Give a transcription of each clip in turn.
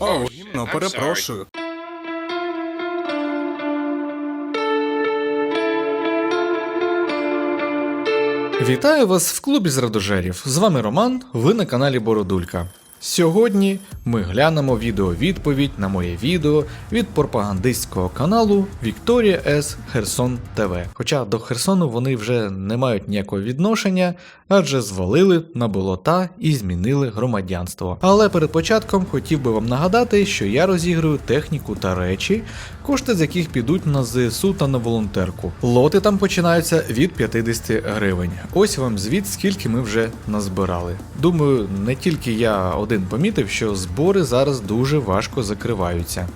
О, гімно, перепрошую. Вітаю вас в клубі з радожерів. З вами Роман, ви на каналі Бородулька. Сьогодні ми глянемо відео-відповідь на моє відео від пропагандистського каналу Вікторія С. Херсон ТВ. Хоча до Херсону вони вже не мають ніякого відношення, адже звалили на болота і змінили громадянство. Але перед початком хотів би вам нагадати, що я розіграю техніку та речі, кошти з яких підуть на ЗСУ та на волонтерку. Лоти там починаються від 50 гривень. Ось вам звіт, скільки ми вже назбирали. Думаю, не тільки я один помітив, що збори зараз дуже важко закриваються.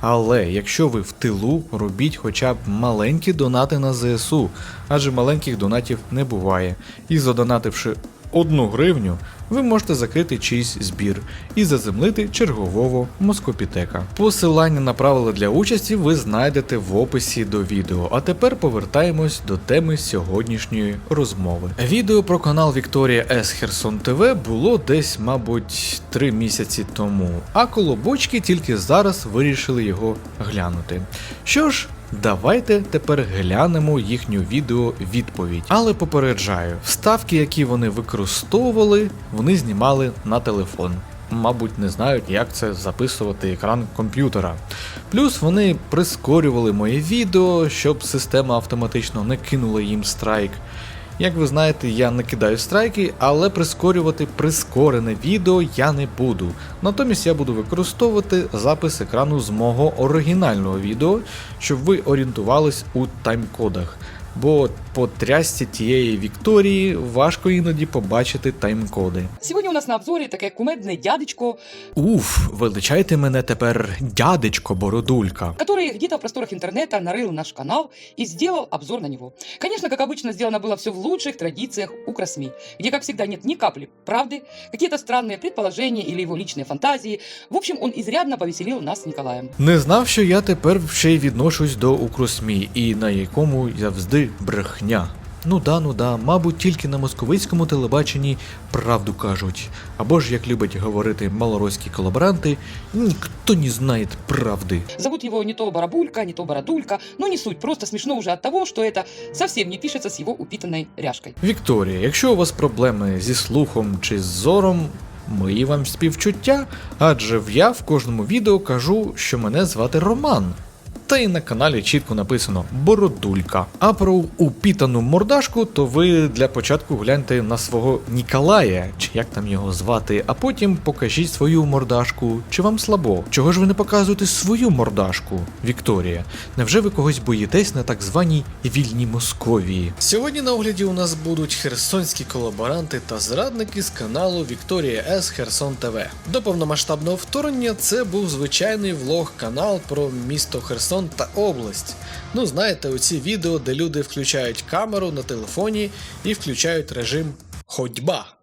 Але якщо ви в тилу, робіть хоча б маленькі донати на ЗСУ, адже маленьких донатів не буває. І задонативши одну гривню, ви можете закрити чийсь збір і заземлити чергового москопітека. Посилання на правила для участі ви знайдете в описі до відео. А тепер повертаємось до теми сьогоднішньої розмови. Відео про канал Вікторія С. Херсон ТВ було десь, мабуть, три місяці тому, а колобочки тільки зараз вирішили його глянути. Що ж, Давайте тепер глянемо їхню відео відповідь. Але попереджаю, вставки, які вони використовували, вони знімали на телефон. Мабуть, не знають, як це записувати екран комп'ютера. Плюс вони прискорювали моє відео, щоб система автоматично не кинула їм страйк. Як ви знаєте, я не кидаю страйки, але прискорювати прискорене відео я не буду. Натомість я буду використовувати запис екрану з мого оригінального відео, щоб ви орієнтувались у таймкодах Бо по трясці тієї Вікторії важко іноді побачити таймкоди. Сегодня у нас на обзоре таке кумедне дядечко, Уф, величайте мене тепер дядечко Бородулька. который где-то в просторах интернета нарыл наш канал и сделал обзор на него. Конечно, как обычно, сделано было все в лучших традициях укросми, где, как всегда, нет ни капли правды, какие-то странные предположения или его личные фантазии. В общем, он изрядно повеселил нас с Николаем. Не знав, що я тепер ще й відношусь до укросмі, і на якому завжди брехня. Ну да, ну да, мабуть, тільки на московицькому телебаченні правду кажуть. Або ж, як любять говорити малоросійські колаборанти, ніхто не знає правди. Зовут его не то Барабулька, не то Бородулька, но не суть, просто смешно уже от того, что это совсем не пишется с его упитанной ряжкой. Вікторія, якщо у вас проблеми зі слухом чи з зором, мої вам співчуття, адже я в кожному відео кажу, що мене звати Роман. Та й на каналі чітко написано Бородулька. А про упітану мордашку, то ви для початку гляньте на свого Ніколая, чи як там його звати, а потім покажіть свою мордашку, чи вам слабо. Чого ж ви не показуєте свою мордашку, Вікторія? Невже ви когось боїтесь на так званій вільній Московії? Сьогодні на огляді у нас будуть херсонські колаборанти та зрадники з каналу Вікторія С Херсон ТВ. До повномасштабного вторгнення це був звичайний влог канал про місто Херсон та область. Ну, знаєте, оці відео, де люди включають камеру на телефоні і включають режим ходьба.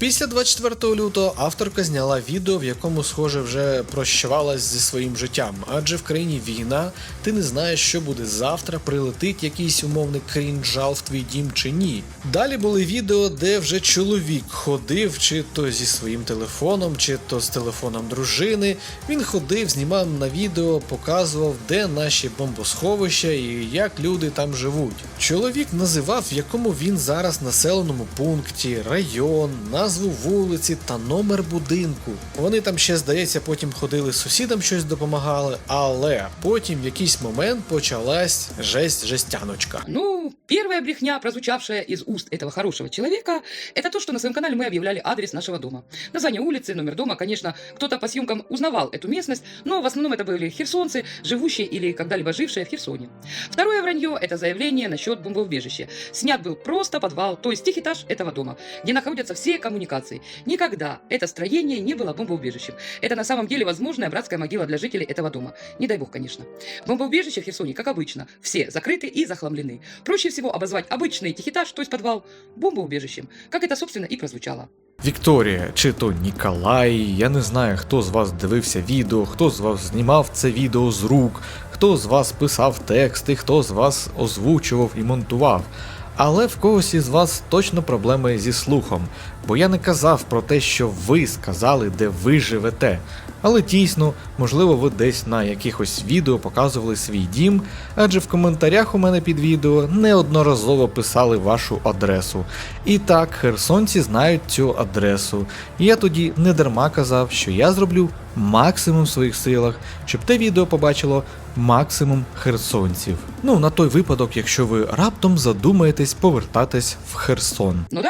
Після 24 лютого авторка зняла відео, в якому, схоже, вже прощавалась зі своїм життям, адже в країні війна, ти не знаєш, що буде завтра, прилетить якийсь умовний крінжал в твій дім чи ні. Далі були відео, де вже чоловік ходив, чи то зі своїм телефоном, чи то з телефоном дружини. Він ходив, знімав на відео, показував, де наші бомбосховища і як люди там живуть. Чоловік називав, в якому він зараз населеному пункті, район, назву вулиці та номер будинку. Вони там ще, здається, потім ходили сусідам щось допомагали, але потім в якийсь момент почалась жесть жестяночка. Ну, первая брехня, прозвучавшая из уст этого хорошего человека, это то, что на своем канале мы объявляли адрес нашего дома. Название улицы, номер дома, конечно, кто-то по съемкам узнавал эту местность, но в основном это были херсонцы, живущие или когда-либо жившие в Херсоне. Второе вранье – это заявление насчет бомбоубежища. Снят был просто подвал, то есть этаж этого дома, где находятся все коммуникации. Никогда это строение не было бомбоубежищем. Это на самом деле возможная братская могила для жителей этого дома. Не дай бог, конечно. Бомбоубежища в Херсоне, как обычно, все закрыты и захламлены. Проще всего обозвать обычный техэтаж, то есть подвал, бомбоубежищем, как это, собственно, и прозвучало. Вікторія, чи то Ніколай, я не знаю, хто з вас дивився відео, хто з вас знімав це відео з рук, хто з вас писав тексти, хто з вас озвучував і монтував. Але в когось із вас точно проблеми зі слухом, бо я не казав про те, що ви сказали, де ви живете. Але дійсно, можливо, ви десь на якихось відео показували свій дім, адже в коментарях у мене під відео неодноразово писали вашу адресу. І так, херсонці знають цю адресу. Я тоді не дарма казав, що я зроблю максимум в своїх силах, щоб те відео побачило максимум херсонців. Ну, на той випадок, якщо ви раптом задумаєтесь повертатись в Херсон. Но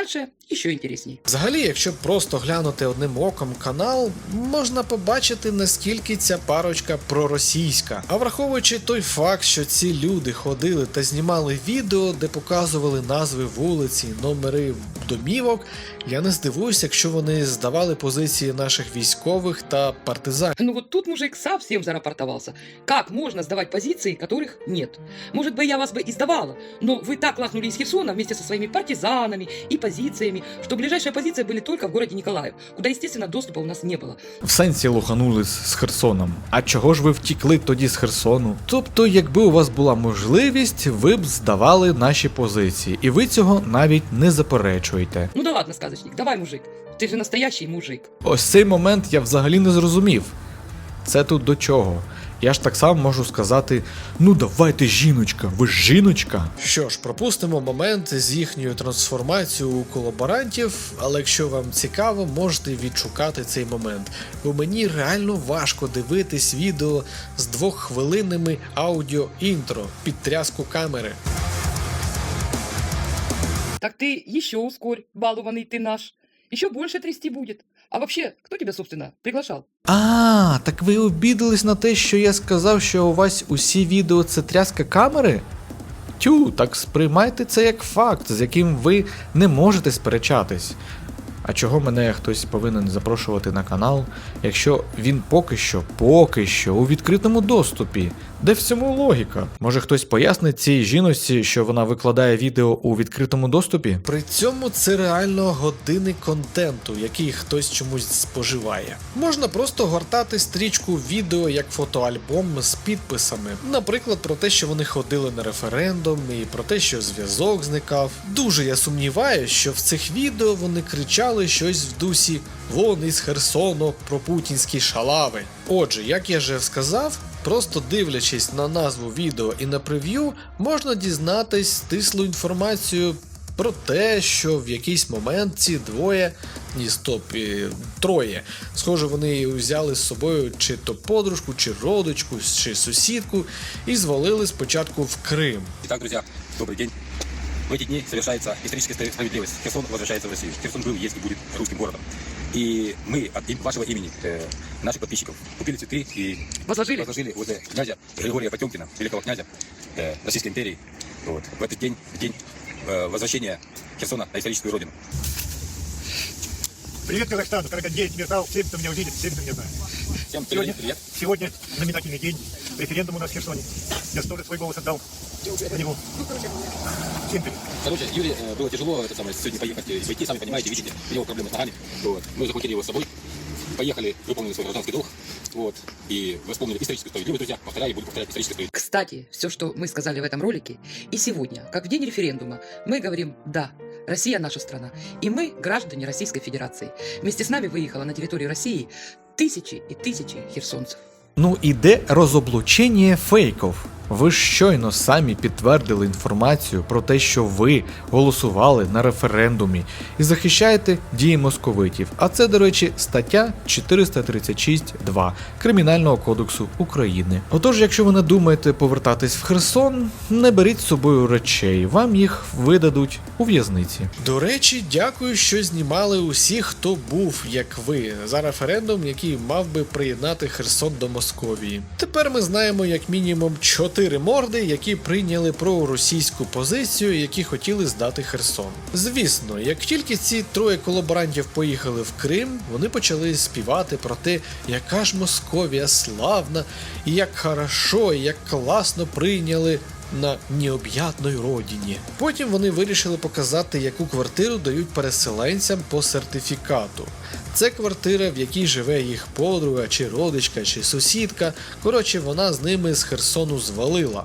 дальше еще интересней. Взагалі, якщо просто глянути одним оком канал, можна побачити наскільки ця парочка проросійська. А враховуючи той факт, що ці люди ходили та знімали відео, де показували назви вулиці, номери домівок, я не здивуюся, якщо вони здавали позиції наших військових та партизанів. Ну вот тут мужик совсем зарапортовался. Как можно сдавать позиции, которых нет? Может бы я вас бы и сдавала, но вы так лахнули из Херсона вместе со своими партизанами и позициями, что ближайшие позиции были только в городе Николаев, куда, естественно, доступа у нас не было. В сенсі луханули з з Херсоном. А чого ж ви втікли тоді з Херсону? Тобто, якби у вас була можливість, ви б здавали наші позиції, і ви цього навіть не заперечуєте. Ну да ладно, сказочник, давай, мужик, ты же настоящий мужик. Ось цей момент я взагалі не зрозумів. Це тут до чого? Я ж так само можу сказати: ну давайте, жіночка, ви ж жіночка. Що ж, пропустимо момент з їхньою трансформацією у колаборантів, але якщо вам цікаво, можете відшукати цей момент. Бо мені реально важко дивитись відео з двоххвилинними аудіо-інтро під тряску камери. Так ты еще ускорь, балованный ты наш. Еще больше трясти будет. А вообще, кто тебя, собственно, приглашал? А, так ви обідались на те, що я сказав, що у вас усі відео це тряска камери? Тю, так сприймайте це як факт, з яким ви не можете сперечатись. А чого мене хтось повинен запрошувати на канал, якщо він поки що, поки що у відкритому доступі? Де в цьому логіка? Може хтось пояснить цій жіночці, що вона викладає відео у відкритому доступі? При цьому це реально години контенту, який хтось чомусь споживає. Можна просто гортати стрічку відео як фотоальбом з підписами, наприклад, про те, що вони ходили на референдум, і про те, що зв'язок зникав. Дуже я сумніваюся, що в цих відео вони кричали щось в дусі вон із Херсону про путінські шалави. Отже, як я вже сказав, просто дивлячись на назву відео і на прев'ю, можна дізнатись стислу інформацію про те, що в якийсь момент ці двоє, ні, стоп, і троє. Схоже, вони взяли з собою чи то подружку, чи родичку, чи сусідку і звалили спочатку в Крим. Итак, друзья, добрый день. В эти дни совершается историческая справедливость. Херсон возвращается в Россию. Херсон был, есть и будет русским городом. И мы от вашего имени, э, наших подписчиков, купили цветы и Возложили? возложили возле князя Григория Потемкина, великого князя э, Российской империи, вот, в этот день, в день э, возвращения Херсона на историческую родину. Привет, Казахстан! 49 металл, 7 кто меня увидит, 7 кто меня знает. Всем Сегодня, привет. сегодня знаменательный день, референдум у нас в Херсоне. Я тоже свой голос отдал за него. Всем привет. Короче, Юре э, было тяжело это самое, сегодня поехать э, войти, сами понимаете, видите, у него проблемы с ногами. Вот. Мы захватили его с собой, поехали, выполнили свой гражданский долг, вот, и восполнили историческую справедливость, друзья. Повторяю, буду повторять историческую справедливость. Кстати, все, что мы сказали в этом ролике, и сегодня, как в день референдума, мы говорим «да». Россия наша страна, и мы граждане Российской Федерации. Вместе с нами выехало на территорию России тысячи и тысячи херсонцев. Ну і де розоблачення фейків? Ви ж щойно самі підтвердили інформацію про те, що ви голосували на референдумі і захищаєте дії московитів. А це, до речі, стаття 436.2 Кримінального кодексу України. Отож, якщо ви не думаєте повертатись в Херсон, не беріть з собою речей, вам їх видадуть у в'язниці. До речі, дякую, що знімали усі, хто був, як ви, за референдум, який мав би приєднати Херсон до Московії. Тепер ми знаємо як мінімум чотири морди, які прийняли проросійську позицію, які хотіли здати Херсон. Звісно, як тільки ці троє колаборантів поїхали в Крим, вони почали співати про те, яка ж Московія славна, і як хорошо, і як класно прийняли на необ'ятної родині. Потім вони вирішили показати, яку квартиру дають переселенцям по сертифікату. Це квартира, в якій живе їх подруга, чи родичка, чи сусідка. Коротше, вона з ними з Херсону звалила.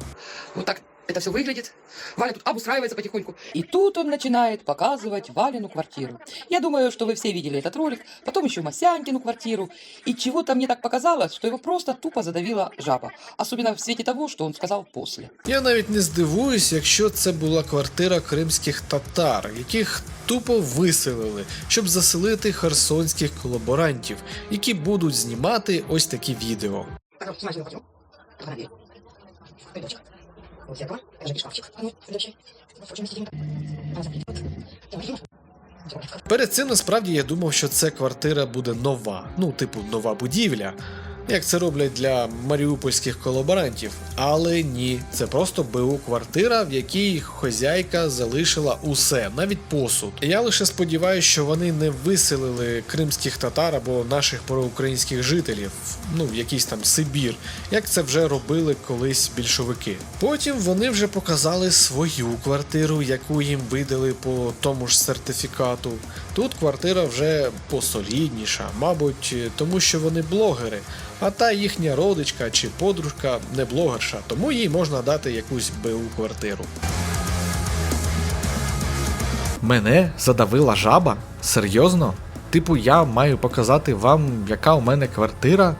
Ну так это все выглядит. Валя тут обустраивается потихоньку. И тут он начинает показывать Валину квартиру. Я думаю, что вы все видели этот ролик, потом еще Масянькину квартиру. И чего-то мне так показалось, что его просто тупо задавила жаба. Особенно в свете того, что он сказал после. Я навіть не здивуюсь, якщо це була квартира кримських татар, яких тупо виселили, щоб заселити херсонських колаборантів, які будуть знімати ось такі відео. Вот зеркало, это же шкафчик. Следующий. Впрочем, сидим. Давай. Перед цим насправді я думав, що це квартира буде нова, ну, типу, нова будівля, як це роблять для маріупольських колаборантів. Але ні, це просто БУ квартира, в якій хозяйка залишила усе, навіть посуд. Я лише сподіваюся, що вони не виселили кримських татар або наших проукраїнських жителів, ну в якийсь там Сибір, як це вже робили колись більшовики. Потім вони вже показали свою квартиру, яку їм видали по тому ж сертифікату. Тут квартира вже посолідніша, мабуть, тому що вони блогери, а та їхня родичка чи подружка не блогерша, тому їй можна дати якусь БУ квартиру. Мене задавила жаба? Серйозно? Типу, я маю показати вам, яка у мене квартира.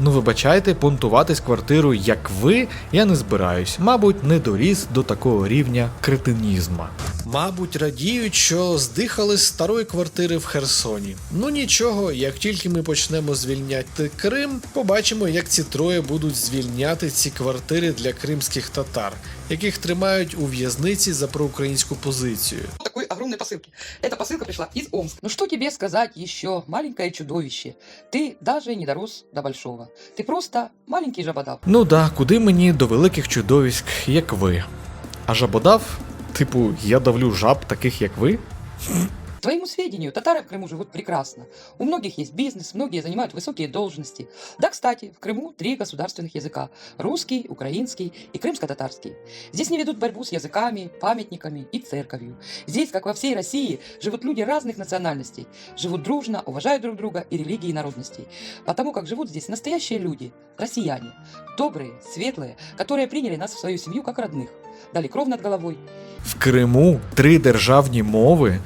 Ну, вибачайте, понтуватись квартирою, як ви, я не збираюсь. Мабуть, не доріс до такого рівня кретинізма. Мабуть, радіють, що здихали з старої квартири в Херсоні. Ну нічого, як тільки ми почнемо звільняти Крим, побачимо, як ці троє будуть звільняти ці квартири для кримських татар, яких тримають у в'язниці за проукраїнську позицію. такой огромной посылки. Эта посылка пришла из Омска. Ну что тебе сказать еще, маленькое чудовище? Ты даже не дорос до большого. Ты просто маленький жабодав. Ну да, куди мені до великих чудовиськ, як ви. А жабодав? Типу, я давлю жаб таких, як ви? К твоему сведению, татары в Крыму живут прекрасно. У многих есть бизнес, многие занимают высокие должности. Да, кстати, в Крыму три государственных языка – русский, украинский и крымско-татарский. Здесь не ведут борьбу с языками, памятниками и церковью. Здесь, как во всей России, живут люди разных национальностей, живут дружно, уважают друг друга и религии и народностей. Потому как живут здесь настоящие люди, россияне, добрые, светлые, которые приняли нас в свою семью как родных, дали кров над головой, В Криму три державні мови.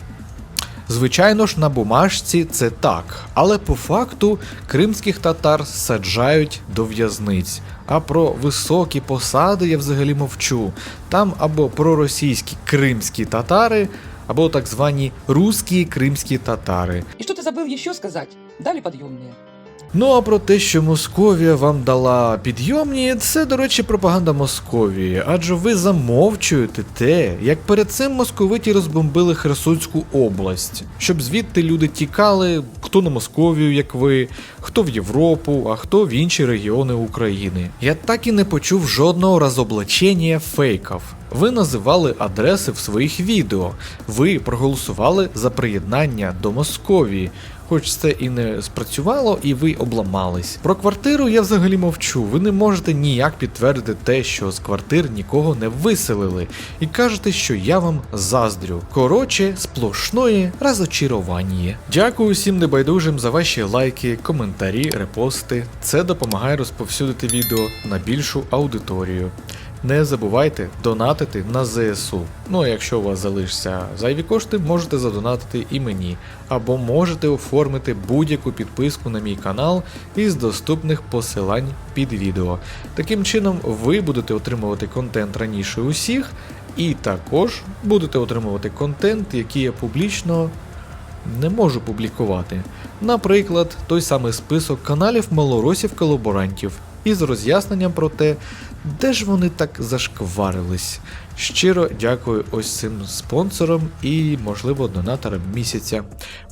Звичайно ж, на бумажці це так, але по факту кримських татар саджають до в'язниць. А про високі посади я взагалі мовчу. Там або проросійські кримські татари, або так звані русські кримські татари. И что ты забыл еще сказать? Дали подъемные. Ну а про те, що Московія вам дала підйомні, це, до речі, пропаганда Московії, адже ви замовчуєте те, як перед цим московиті розбомбили Херсонську область, щоб звідти люди тікали, хто на Московію, як ви, хто в Європу, а хто в інші регіони України. Я так і не почув жодного разоблачення фейків. Ви називали адреси в своїх відео, ви проголосували за приєднання до Московії. Хоч це і не спрацювало, і ви обламались. Про квартиру я взагалі мовчу. Ви не можете ніяк підтвердити те, що з квартир нікого не виселили, і кажете, що я вам заздрю. Коротше, сплошної розочарування. Дякую всім небайдужим за ваші лайки, коментарі, репости. Це допомагає розповсюдити відео на більшу аудиторію. Не забувайте донатити на ЗСУ. Ну а якщо у вас залишаться зайві кошти, можете задонатити і мені, або можете оформити будь-яку підписку на мій канал із доступних посилань під відео. Таким чином, ви будете отримувати контент раніше усіх, і також будете отримувати контент, який я публічно не можу публікувати. Наприклад, той самий список каналів малоросів колаборантів із роз'ясненням про те, де ж вони так зашкварились. Щиро дякую ось цим спонсорам і, можливо, донаторам місяця.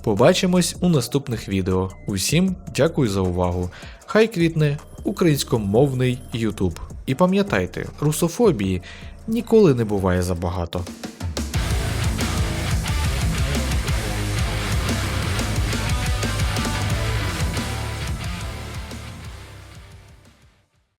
Побачимось у наступних відео. Усім дякую за увагу. Хай квітне українськомовний YouTube. І пам'ятайте, русофобії ніколи не буває забагато.